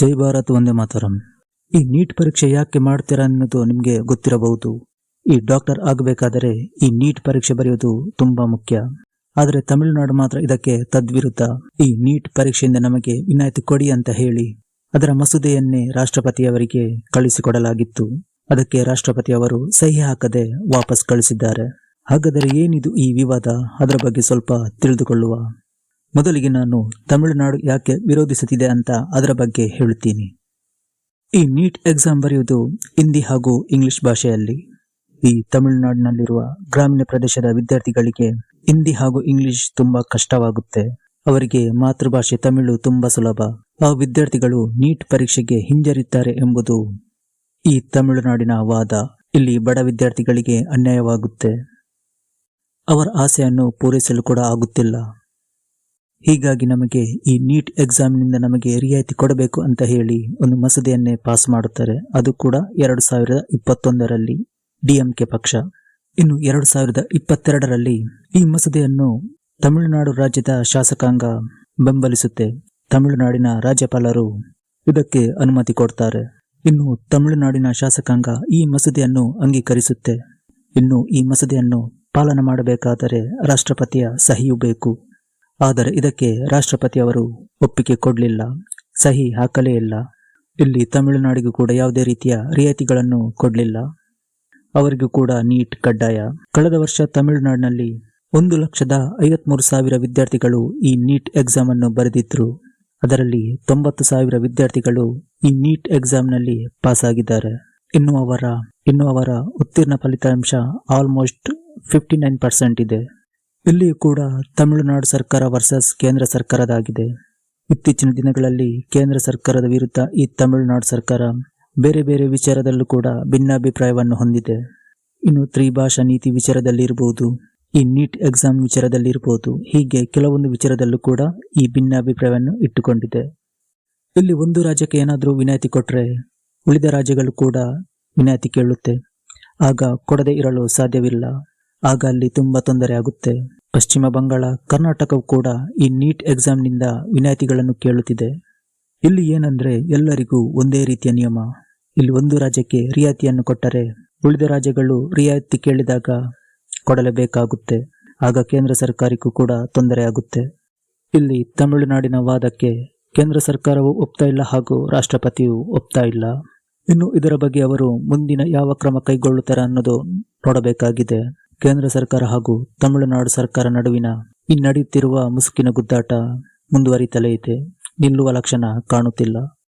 ಜೈ ಭಾರತ್ ಒಂದೇ ಮಾತರಂ. ಈ ನೀಟ್ ಪರೀಕ್ಷೆ ಯಾಕೆ ಮಾಡ್ತೀರಾ ಅನ್ನೋದು ನಿಮಗೆ ಗೊತ್ತಿರಬಹುದು. ಈ ಡಾಕ್ಟರ್ ಆಗಬೇಕಾದರೆ ಈ ನೀಟ್ ಪರೀಕ್ಷೆ ಬರೆಯೋದು ತುಂಬಾ ಮುಖ್ಯ. ಆದರೆ ತಮಿಳುನಾಡು ಮಾತ್ರ ಇದಕ್ಕೆ ತದ್ವಿರುದ್ಧ. ಈ ನೀಟ್ ಪರೀಕ್ಷೆಯಿಂದ ನಮಗೆ ವಿನಾಯಿತಿ ಕೊಡಿ ಅಂತ ಹೇಳಿ ಅದರ ಮಸೂದೆಯನ್ನೇ ರಾಷ್ಟ್ರಪತಿಯವರಿಗೆ ಕಳುಹಿಸಿಕೊಡಲಾಗಿತ್ತು ಅದಕ್ಕೆ ರಾಷ್ಟ್ರಪತಿ ಅವರು ಸಹಿ ಹಾಕದೆ ವಾಪಸ್ ಕಳಿಸಿದ್ದಾರೆ. ಹಾಗಾದರೆ ಏನಿದು ಈ ವಿವಾದ? ಅದರ ಬಗ್ಗೆ ಸ್ವಲ್ಪ ತಿಳಿದುಕೊಳ್ಳುವ. ಮೊದಲಿಗೆ ನಾನು ತಮಿಳುನಾಡು ಯಾಕೆ ವಿರೋಧಿಸುತ್ತಿದೆ ಅಂತ ಅದರ ಬಗ್ಗೆ ಹೇಳುತ್ತೀನಿ. ಈ ನೀಟ್ ಎಕ್ಸಾಮ್ ಬರೆಯುವುದು ಹಿಂದಿ ಹಾಗೂ ಇಂಗ್ಲಿಷ್ ಭಾಷೆಯಲ್ಲಿ. ಈ ತಮಿಳುನಾಡಿನಲ್ಲಿರುವ ಗ್ರಾಮೀಣ ಪ್ರದೇಶದ ವಿದ್ಯಾರ್ಥಿಗಳಿಗೆ ಹಿಂದಿ ಹಾಗೂ ಇಂಗ್ಲಿಷ್ ತುಂಬಾ ಕಷ್ಟವಾಗುತ್ತೆ. ಅವರಿಗೆ ಮಾತೃಭಾಷೆ ತಮಿಳು ತುಂಬಾ ಸುಲಭ. ಆ ವಿದ್ಯಾರ್ಥಿಗಳು ನೀಟ್ ಪರೀಕ್ಷೆಗೆ ಹಿಂಜರಿಯುತ್ತಾರೆ ಎಂಬುದು ಈ ತಮಿಳುನಾಡಿನ ವಾದ. ಇಲ್ಲಿ ಬಡ ವಿದ್ಯಾರ್ಥಿಗಳಿಗೆ ಅನ್ಯಾಯವಾಗುತ್ತೆ. ಅವರ ಆಸೆಯನ್ನು ಪೂರೈಸಲು ಕೂಡ ಆಗುತ್ತಿಲ್ಲ. ಹೀಗಾಗಿ ನಮಗೆ ಈ ನೀಟ್ ಎಕ್ಸಾಮ್ನಿಂದ ನಮಗೆ ರಿಯಾಯಿತಿ ಕೊಡಬೇಕು ಅಂತ ಹೇಳಿ ಒಂದು ಮಸೂದೆಯನ್ನೇ ಪಾಸ್ ಮಾಡುತ್ತಾರೆ. ಅದು ಕೂಡ ಎರಡು ಸಾವಿರದ ಇಪ್ಪತ್ತೊಂದರಲ್ಲಿ ಡಿಎಂಕೆ ಪಕ್ಷ. ಇನ್ನು ಎರಡು ಸಾವಿರದ ಇಪ್ಪತ್ತೆರಡರಲ್ಲಿ ಈ ಮಸೂದೆಯನ್ನು ತಮಿಳುನಾಡು ರಾಜ್ಯದ ಶಾಸಕಾಂಗ ಬೆಂಬಲಿಸುತ್ತೆ. ತಮಿಳುನಾಡಿನ ರಾಜ್ಯಪಾಲರು ಇದಕ್ಕೆ ಅನುಮತಿ ಕೊಡ್ತಾರೆ. ಇನ್ನು ತಮಿಳುನಾಡಿನ ಶಾಸಕಾಂಗ ಈ ಮಸೂದೆಯನ್ನು ಅಂಗೀಕರಿಸುತ್ತೆ. ಇನ್ನು ಈ ಮಸೂದೆಯನ್ನು ಪಾಲನೆ ಮಾಡಬೇಕಾದರೆ ರಾಷ್ಟ್ರಪತಿಯ ಸಹಿಯೂ ಬೇಕು. ಆದರೆ ಇದಕ್ಕೆ ರಾಷ್ಟ್ರಪತಿ ಅವರು ಒಪ್ಪಿಗೆ ಕೊಡಲಿಲ್ಲ, ಸಹಿ ಹಾಕಲೇ ಇಲ್ಲ. ಇಲ್ಲಿ ತಮಿಳುನಾಡಿಗೂ ಕೂಡ ಯಾವುದೇ ರೀತಿಯ ರಿಯಾಯಿತಿಗಳನ್ನು ಕೊಡಲಿಲ್ಲ. ಅವರಿಗೂ ಕೂಡ ನೀಟ್ ಕಡ್ಡಾಯ. ಕಳೆದ ವರ್ಷ ತಮಿಳುನಾಡಿನಲ್ಲಿ ಒಂದು ಲಕ್ಷದ ಐವತ್ಮೂರು ಸಾವಿರ ವಿದ್ಯಾರ್ಥಿಗಳು ಈ ನೀಟ್ ಎಕ್ಸಾಮ್ ಅನ್ನು ಬರೆದಿದ್ರು. ಅದರಲ್ಲಿ ತೊಂಬತ್ತು ಸಾವಿರ ವಿದ್ಯಾರ್ಥಿಗಳು ಈ ನೀಟ್ ಎಕ್ಸಾಮ್ನಲ್ಲಿ ಪಾಸ್ ಆಗಿದ್ದಾರೆ ಇನ್ನು ಅವರ ಇನ್ನು ಅವರ ಉತ್ತೀರ್ಣ ಫಲಿತಾಂಶ ಆಲ್ಮೋಸ್ಟ್ ಫಿಫ್ಟಿ ನೈನ್ ಪರ್ಸೆಂಟ್ ಇದೆ. ಇಲ್ಲಿಯೂ ಕೂಡ ತಮಿಳುನಾಡು ಸರ್ಕಾರ ವರ್ಸಸ್ ಕೇಂದ್ರ ಸರ್ಕಾರದಾಗಿದೆ ಇತ್ತೀಚಿನ ದಿನಗಳಲ್ಲಿ ಕೇಂದ್ರ ಸರ್ಕಾರದ ವಿರುದ್ಧ ಈ ತಮಿಳುನಾಡು ಸರ್ಕಾರ ಬೇರೆ ಬೇರೆ ವಿಚಾರದಲ್ಲೂ ಕೂಡ ಭಿನ್ನಾಭಿಪ್ರಾಯವನ್ನು ಹೊಂದಿದೆ. ಇನ್ನು ತ್ರಿಭಾಷಾ ನೀತಿ ವಿಚಾರದಲ್ಲಿ ಇರಬಹುದು ಈ ನೀಟ್ ಎಕ್ಸಾಮ್ ವಿಚಾರದಲ್ಲಿ ಇರಬಹುದು ಹೀಗೆ ಕೆಲವೊಂದು ವಿಚಾರದಲ್ಲೂ ಕೂಡ ಈ ಭಿನ್ನಾಭಿಪ್ರಾಯವನ್ನು ಇಟ್ಟುಕೊಂಡಿದೆ. ಇಲ್ಲಿ ಒಂದು ರಾಜ್ಯಕ್ಕೆ ಏನಾದರೂ ವಿನಾಯಿತಿ ಕೊಟ್ಟರೆ ಉಳಿದ ರಾಜ್ಯಗಳು ಕೂಡ ವಿನಾಯಿತಿ ಕೇಳುತ್ತೆ. ಆಗ ಕೊಡದೇ ಇರಲು ಸಾಧ್ಯವಿಲ್ಲ. ಆಗ ಅಲ್ಲಿ ತುಂಬ ತೊಂದರೆ ಆಗುತ್ತೆ. ಪಶ್ಚಿಮ ಬಂಗಾಳ, ಕರ್ನಾಟಕವು ಕೂಡ ಈ ನೀಟ್ ಎಕ್ಸಾಮ್ನಿಂದ ವಿನಾಯಿತಿಗಳನ್ನು ಕೇಳುತ್ತಿದೆ. ಇಲ್ಲಿ ಏನಂದ್ರೆ ಎಲ್ಲರಿಗೂ ಒಂದೇ ರೀತಿಯ ನಿಯಮ. ಇಲ್ಲಿ ಒಂದು ರಾಜ್ಯಕ್ಕೆ ರಿಯಾಯಿತಿಯನ್ನು ಕೊಟ್ಟರೆ ಉಳಿದ ರಾಜ್ಯಗಳು ರಿಯಾಯಿತಿ ಕೇಳಿದಾಗ ಕೊಡಲೇಬೇಕಾಗುತ್ತೆ. ಆಗ ಕೇಂದ್ರ ಸರ್ಕಾರಕ್ಕೂ ಕೂಡ ತೊಂದರೆ ಆಗುತ್ತೆ. ಇಲ್ಲಿ ತಮಿಳುನಾಡಿನ ವಾದಕ್ಕೆ ಕೇಂದ್ರ ಸರ್ಕಾರವು ಒಪ್ತಾ ಇಲ್ಲ ಹಾಗೂ ರಾಷ್ಟ್ರಪತಿಯು ಒಪ್ತಾ ಇಲ್ಲ. ಇನ್ನು ಇದರ ಬಗ್ಗೆ ಅವರು ಮುಂದಿನ ಯಾವ ಕ್ರಮ ಕೈಗೊಳ್ಳುತ್ತಾರೆ ಅನ್ನೋದು ನೋಡಬೇಕಾಗಿದೆ. ಕೇಂದ್ರ ಸರ್ಕಾರ ಹಾಗೂ ತಮಿಳುನಾಡು ಸರ್ಕಾರ ನಡುವಿನ ಈ ನಡೆಯುತ್ತಿರುವ ಮುಸುಕಿನ ಗುದ್ದಾಟ ಮುಂದುವರಿತಲೇ ಇದೆ ನಿಲ್ಲುವ ಲಕ್ಷಣ ಕಾಣುತ್ತಿಲ್ಲ.